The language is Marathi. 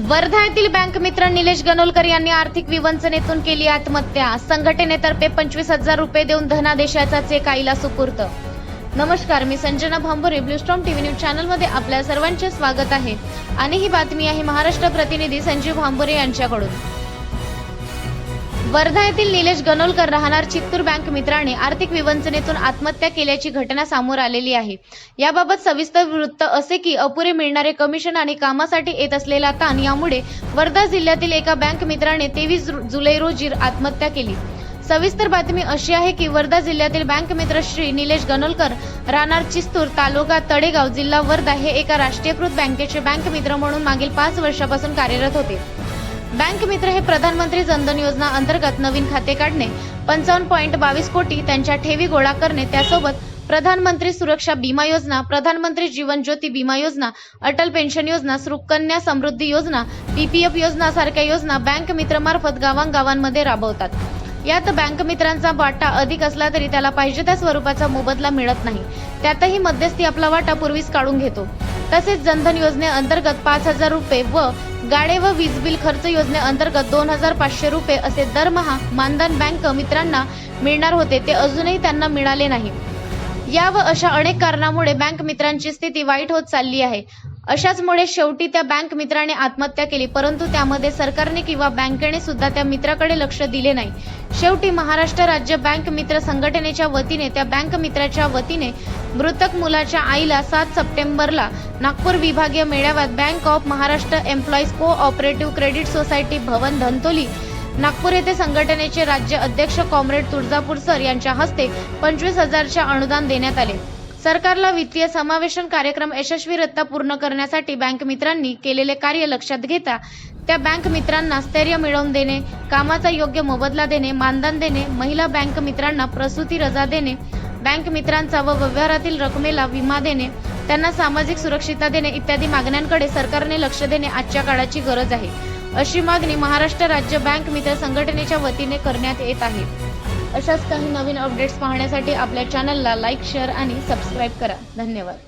वर्धा येथील बँक मित्र निलेश गणोलकर यांनी आर्थिक विवंचनेतून केली आत्महत्या. संघटनेतर्फे पंचवीस हजार रुपये देऊन धनादेशाचा चेक आईला सुपूर्त नमस्कार मी Sanjana Bhambure Bluestorm TV news चॅनलमध्ये आपल्या सर्वांचे स्वागत आहे. आणि ही बातमी आहे महाराष्ट्र प्रतिनिधी संजीव भांबुरे यांच्याकडून. वर्धा येथील निलेश गनोलकर राहणार चित्तूर बँक मित्राने आर्थिक विवंचनेतून आत्महत्या केल्याची घटना समोर आलेली आहे. याबाबत सविस्तर वृत्त असे की अपुरे मिळणारे कमिशन आणि कामासाठी येत असलेला ताण यामुळे वर्धा जिल्ह्यातील एका बँक मित्राने तेवीस जुलै रोजी आत्महत्या केली. सविस्तर बातमी अशी आहे की वर्धा जिल्ह्यातील बँक मित्र श्री निलेश गनोलकर राहणार चिस्तूर तालुका तडेगाव जिल्हा वर्धा हे एका राष्ट्रीयकृत बँकेचे बँक मित्र म्हणून मागील पाच वर्षापासून कार्यरत होते. बँक मित्र हे प्रधानमंत्री जनधन योजना अंतर्गत नवीन खाते काढणे पंचावन्न पॉईंट बावीस कोटी त्यांच्या ठेवी गोळा करणे त्यासोबत प्रधानमंत्री सुरक्षा बीमा योजना प्रधानमंत्री जीवन ज्योती बीमा योजना अटल पेन्शन योजना सुकन्या समृद्धी योजना पीपीएफ योजना सारख्या योजना बँक मित्रमार्फत गावांगावांमध्ये राबवतात. यात बँक मित्रांचा वाटा अधिक असला तरी त्याला पाहिजे त्या स्वरूपाचा मोबदला मिळत नाही. त्यातही मध्यस्थी आपला वाटा पूर्वीच काढून घेतो. तसेच जनधन योजनेअंतर्गत पाच हजार रुपये व गाडे व वीज बिल खर्च योजनेअंतर्गत दोन हजार पाचशे रुपये असे दरमहा मानधन बँक मित्रांना मिळणार होते. ते अजूनही त्यांना मिळाले नाही. या व अशा अनेक कारणामुळे बँक मित्रांची स्थिती वाईट होत चालली आहे. अशाचमुळे शेवटी त्या बँक मित्राने आत्महत्या केली. परंतु त्यामध्ये सरकारने किंवा बँकेने सुद्धा त्या मित्राकडे लक्ष दिले नाही. शेवटी महाराष्ट्र राज्य बँक मित्र संघटनेच्या वतीने त्या बँक मित्राच्या वतीने मृतक मुलाच्या आईला सात सप्टेंबरला नागपूर विभागीय मेळाव्यात bank of Maharashtra employees cooperative credit society Bhavan Dhantoli Nagpur येथे संघटनेचे राज्य अध्यक्ष कॉम्रेड तुळजापूर सर यांच्या हस्ते पंचवीस हजारचे अनुदान देण्यात आले. सरकारला वित्तीय समावेशन कार्यक्रम यशस्वीरित्या पूर्ण करण्यासाठी बँक मित्रांनी केलेले कार्य लक्षात घेता त्या बँक मित्रांना स्थैर्य मिळवून देणे कामाचा योग्य मोबदला देणे मानधन देणे महिला बँक मित्रांना प्रसूती रजा देणे बँक मित्रांचा व व्यवहारातील रकमेला विमा देणे त्यांना सामाजिक सुरक्षितता देणे इत्यादी मागण्यांकडे सरकारने लक्ष देणे आजच्या काळाची गरज आहे. अशी मागणी महाराष्ट्र राज्य बँक मित्र संघटनेच्या वतीने करण्यात येत आहे. अशाच काही नवीन अपडेट्स पाहण्यासाठी आपल्या चॅनलला लाईक शेअर आणि सबस्क्राईब करा. धन्यवाद.